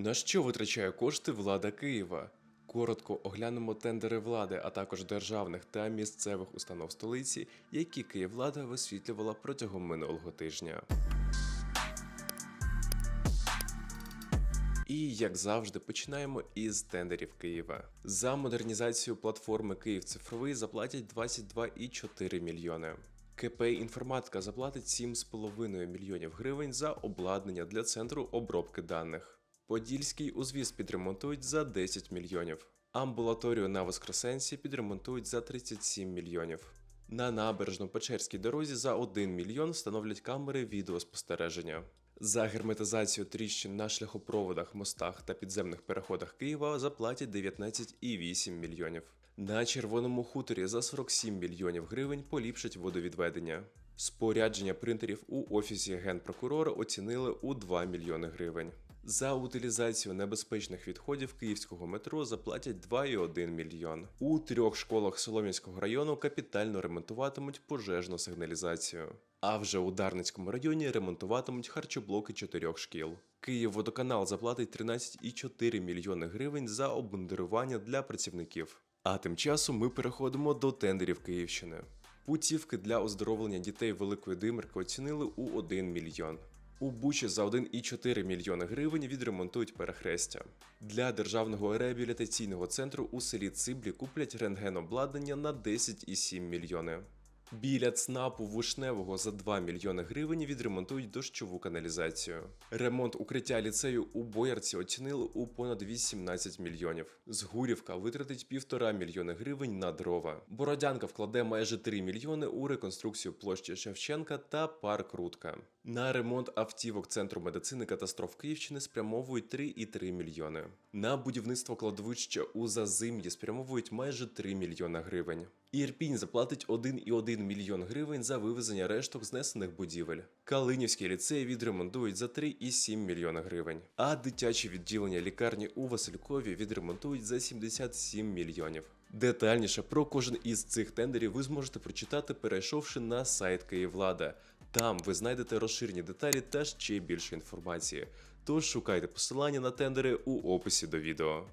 На що витрачає кошти влада Києва? Коротко оглянемо тендери влади, а також державних та місцевих установ столиці, які Київлада висвітлювала протягом минулого тижня. І як завжди, починаємо із тендерів Києва. За модернізацію платформи Київ цифровий заплатять 22,4 мільйони. КП інформатика заплатить 7,5 мільйонів гривень за обладнання для центру обробки даних. Подільський узвіз підремонтують за 10 мільйонів. Амбулаторію на Воскресенсі підремонтують за 37 мільйонів. На набережно-Печерській дорозі за 1 мільйон встановлять камери відеоспостереження. За герметизацію тріщин на шляхопроводах, мостах та підземних переходах Києва заплатять 19,8 мільйонів. На червоному хуторі за 47 мільйонів гривень поліпшать водовідведення. Спорядження принтерів у офісі генпрокурора оцінили у 2 мільйони гривень. За утилізацію небезпечних відходів київського метро заплатять 2,1 мільйон. У трьох школах Солом'янського району капітально ремонтуватимуть пожежну сигналізацію. А вже у Дарницькому районі ремонтуватимуть харчоблоки чотирьох шкіл. Київводоканал заплатить 13,4 мільйони гривень за обмундирування для працівників. А тим часом ми переходимо до тендерів Київщини. Путівки для оздоровлення дітей Великої Димирки оцінили у 1 мільйон. У Бучі за 1,4 мільйони гривень відремонтують перехрестя. Для державного реабілітаційного центру у селі Циблі куплять рентгенобладнання на 10,7 мільйони. Біля ЦНАПу Вишневого за 2 мільйони гривень відремонтують дощову каналізацію. Ремонт укриття ліцею у Боярці оцінили у понад 18 мільйонів. Згурівка витратить півтора мільйони гривень на дрова. Бородянка вкладе майже 3 мільйони у реконструкцію площі Шевченка та парк Рудка. На ремонт автівок Центру медицини катастроф Київщини спрямовують 3,3 мільйони. На будівництво кладовища у Зазим'ї спрямовують майже 3 мільйона гривень. Ірпінь заплатить 1,1 мільйон гривень за вивезення решток знесених будівель. Калинівський ліцей відремонтують за 3,7 мільйона гривень. А дитяче відділення лікарні у Василькові відремонтують за 77 мільйонів. Детальніше про кожен із цих тендерів ви зможете прочитати, перейшовши на сайт Київлада. Там ви знайдете розширені деталі та ще більше інформації. Тож шукайте посилання на тендери у описі до відео.